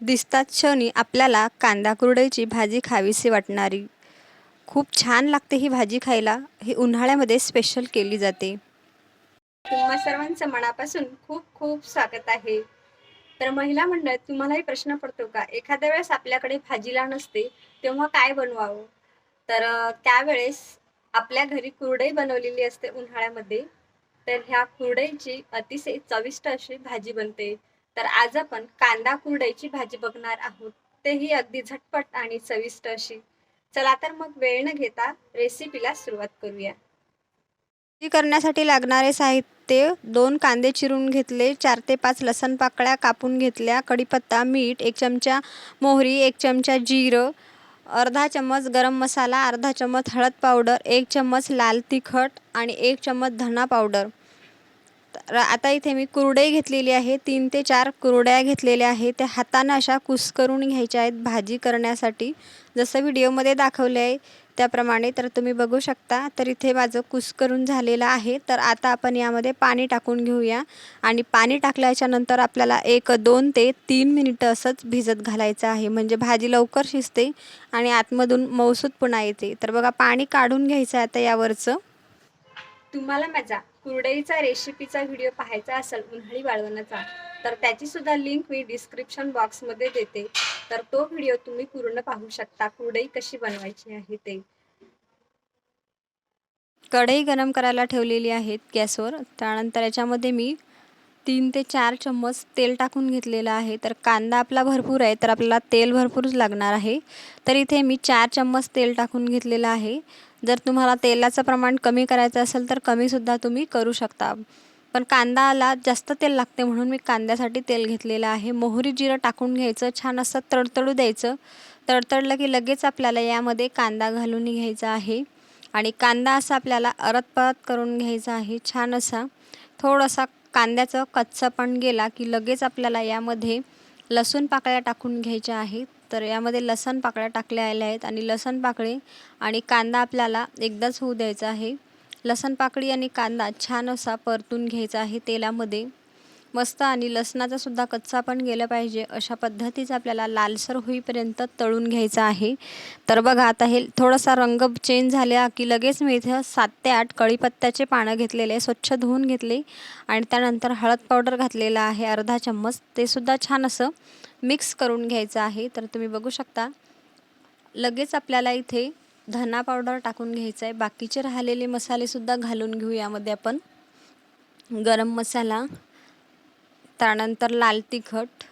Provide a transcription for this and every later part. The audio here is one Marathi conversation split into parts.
दिसतात क्षणी आपल्याला कांदा कुरडईची भाजी खावीशी वाटणारी. खूप छान लागते ही भाजी खायला. ही उन्हाळ्यामध्ये स्पेशल केली जाते. तुम्हा सर्वांचं मनापासून खूप खूप स्वागत आहे. तर महिला मंडळ तुम्हालाही प्रश्न पडतो का? एखाद्या वेळेस आपल्याकडे भाजीला नसते तेव्हा काय बनवावं? तर त्यावेळेस आपल्या घरी कुरडई बनवलेली असते उन्हाळ्यामध्ये. तर ह्या कुरडईची अतिशय चविष्ट अशी भाजी बनते. तर आज आपण कांदा कुरडईची भाजी बघणार आहोत. तेही अगदी झटपट आणि चविष्ट अशी. चला तर मग वेळ न घेता रेसिपीला सुरुवात करूया. भाजी करण्यासाठी लागणारे साहित्य दोन कांदे चिरून घेतले चार ते पाच लसण पाकळ्या कापून घेतल्या कढीपत्ता मीठ एक चमचा मोहरी एक चमचा जिरं अर्धा चम्मच गरम मसाला अर्धा चम्मच हळद पावडर एक चम्मच लाल तिखट आणि एक चम्मच धना पावडर. आता इथे मी कुरडई घेतलेली आहे. तीन ते चार कुरड्या घेतलेल्या आहे त्या हातानं अशा कुस्करून घ्यायच्या आहेत भाजी करण्यासाठी. जसं व्हिडिओमध्ये दाखवलं आहे त्याप्रमाणे तर तुम्ही बघू शकता. तर इथे माझं कुस्करून झालेलं आहे. तर आता आपण यामध्ये पाणी टाकून घेऊया. आणि पाणी टाकल्याच्या नंतर आपल्याला एक दोन ते तीन मिनिटं असंच भिजत घालायचं आहे. म्हणजे भाजी लवकर शिजते आणि आतमधून मौसूदपणा येते. तर बघा पाणी काढून घ्यायचं आहे आता यावरचं. तुम्हाला माझा कुरडईचा रेसिपीचा व्हिडिओ पाहायचा असेल उन्हाळी वाळवण्याचा तर त्याची सुद्धा लिंक मी डिस्क्रिप्शन बॉक्समध्ये देते. तर तो व्हिडिओ तुम्ही पूर्ण पाहू शकता कुरडई कशी बनवायची आहे ते. कढई गरम करायला ठेवलेली आहेत गॅसवर त्यानंतर याच्यामध्ये मी तीन ते चार चम्मच तेल टाकून घेतलेलं आहे. तर कांदा आपला भरपूर आहे तर आपल्याला तेल भरपूरच लागणार आहे. तर इथे मी चार चम्मच तेल टाकून घेतलेलं आहे. जर तुम्हाला तेलाचं प्रमाण कमी करायचं असेल तर कमीसुद्धा तुम्ही करू शकता. पण कांदाला जास्त तेल लागते म्हणून मी कांद्यासाठी तेल घेतलेलं आहे. मोहरी जिरं टाकून घ्यायचं छान असं तडतडू द्यायचं. तडतडलं की लगेच आपल्याला यामध्ये कांदा घालून घ्यायचा आहे. आणि कांदा असा आपल्याला अरत परत करून घ्यायचा आहे छान असा. थोडासा कांद्याचं कच्चा पण गेला की लगेच आपल्याला यामध्ये लसूण पाकळ्या टाकून घ्यायच्या आहेत. तर यामध्ये लसण पाकळ्या टाकल्या आल्या आहेत आणि लसण पाकळी आणि कांदा आपल्याला एकदाच होऊ द्यायचा आहे. लसण पाकळी आणि कांदा छान असा परतून घ्यायचा आहे तेलामध्ये. मस्त आणि लसणाचा सुद्धा कच्चा पण गेला पाहिजे. अशा पद्धतीचं आपल्याला लालसर होईपर्यंत तळून घ्यायचं आहे. तर बघा आता हे थोडासा रंग चेंज झाला की लगेच मी इथं सात ते आठ कळीपत्त्याचे पानं घेतलेले स्वच्छ धुवून घेतले आणि त्यानंतर हळद पावडर घातलेला आहे अर्धा चम्मच. ते सुद्धा छान असं मिक्स करून घ्यायचं आहे. तर तुम्ही बघू शकता लगेच आपल्याला इथे धना पावडर टाकून घ्यायचं आहे. बाकीचे राहिलेले मसालेसुद्धा घालून घेऊ यामध्ये आपण. गरम मसाला त्यानंतर लाल तिखट.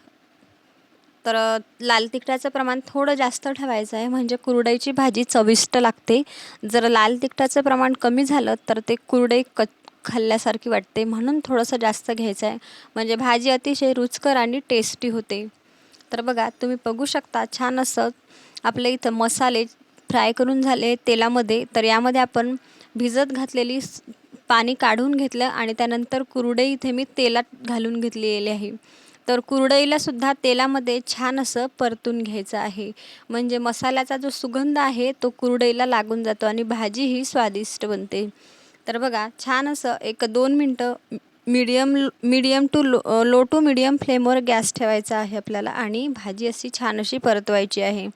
तर लाल तिखटाचं प्रमाण थोडं जास्त ठेवायचं आहे. म्हणजे कुरडईची भाजी चविष्ट लागते. जर लाल तिखटाचं प्रमाण कमी झालं तर ते कुरडई क खाल्ल्यासारखी वाटते. म्हणून थोडंसं जास्त घ्यायचं आहे. म्हणजे भाजी अतिशय रुचकर आणि टेस्टी होते. तर बघा तुम्ही बघू शकता छान असं आपल्या इथं मसाले फ्राय करून झाले तेलामध्ये. तर यामध्ये आपण भिजत घातलेली पाणी काढून घेतलं आणि त्यानंतर कुरडई इथे मी तेलात घालून घेतलेली आहे. तर कुरडईला सुद्धा तेलामध्ये छान असं परतून घ्यायचं आहे. म्हणजे मसाल्याचा जो सुगंध आहे तो कुरडईला लागून जातो आणि भाजी ही स्वादिष्ट बनते. तर बघा छान असं एक दोन मिनटं medium medium to low low to medium फ्लेमवर gas ठेवायचा आहे आपल्याला आणि भाजी अशी छान अशी परतवायची आहे.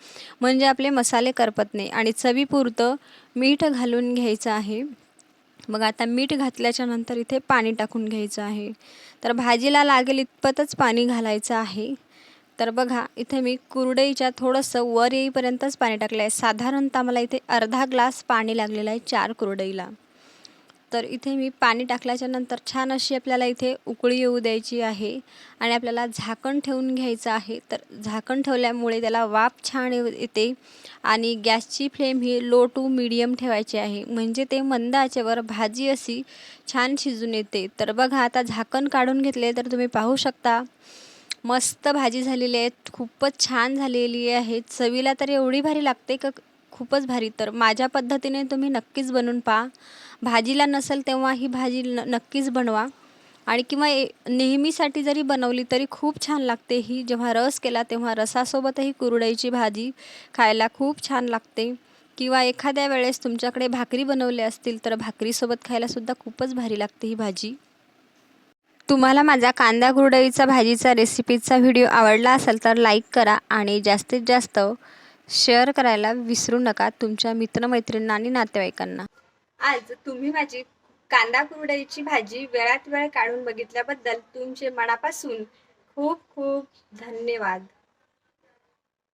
म्हणजे आपले मसाले करपत नाही आणि चवीपुरतं मीठ घालून घ्यायचं आहे. मग आता मीठ घातल्याच्या नंतर इथे पाणी टाकून घ्यायचं आहे. तर भाजीला लागेल इतपतच पाणी घालायचं आहे. तर बघा इथे मी कुरडईच्या थोडंसं वर येईपर्यंतच पाणी टाकलं आहे साधारणतः मला इथे अर्धा ग्लास पाणी लागलेलं आहे चार कुरडईला. तर इथे मी पाणी टाकल्याच्यानंतर छान अशी आपल्याला इथे उकळी येऊ द्यायची आहे आणि आपल्याला झाकण ठेवून घ्यायचं आहे. तर झाकण ठेवल्यामुळे त्याला वाफ छान येते आणि गॅसची फ्लेम ही लो टू मीडियम ठेवायची आहे. म्हणजे ते मंद आचेवर भाजी अशी छान शिजून येते. तर बघा आता झाकण काढून घेतले तर तुम्ही पाहू शकता मस्त भाजी झालेली आहे खूपच छान झालेली आहे. चवीला तर एवढी भारी लागते का? खूपच भारी. तर माझ्या पद्धतीने तुम्ही नक्कीच बनवून पहा. भाजीला नसेल तेव्हा ही भाजी न नक्कीच बनवा. आणि किंवा ए नेहमीसाठी जरी बनवली तरी खूप छान लागते ही. जेव्हा रस केला तेव्हा रसासोबतही कुरडईची भाजी खायला खूप छान लागते. किंवा एखाद्या वेळेस तुमच्याकडे भाकरी बनवले असतील तर भाकरीसोबत खायलासुद्धा खूपच भारी लागते ही भाजी. तुम्हाला माझा कांदा कुरडईचा भाजीचा रेसिपीचा व्हिडिओ आवडला असेल तर लाईक करा आणि जास्तीत जास्त शेअर करायला विसरू नका तुमच्या मित्रमैत्रिणींना आणि नातेवाईकांना. आज तुम्ही माझी कांदा कुरडईची भाजी वेळात वेळ काढून बघितल्याबद्दल तुमचे मनापासून खूप खूप धन्यवाद.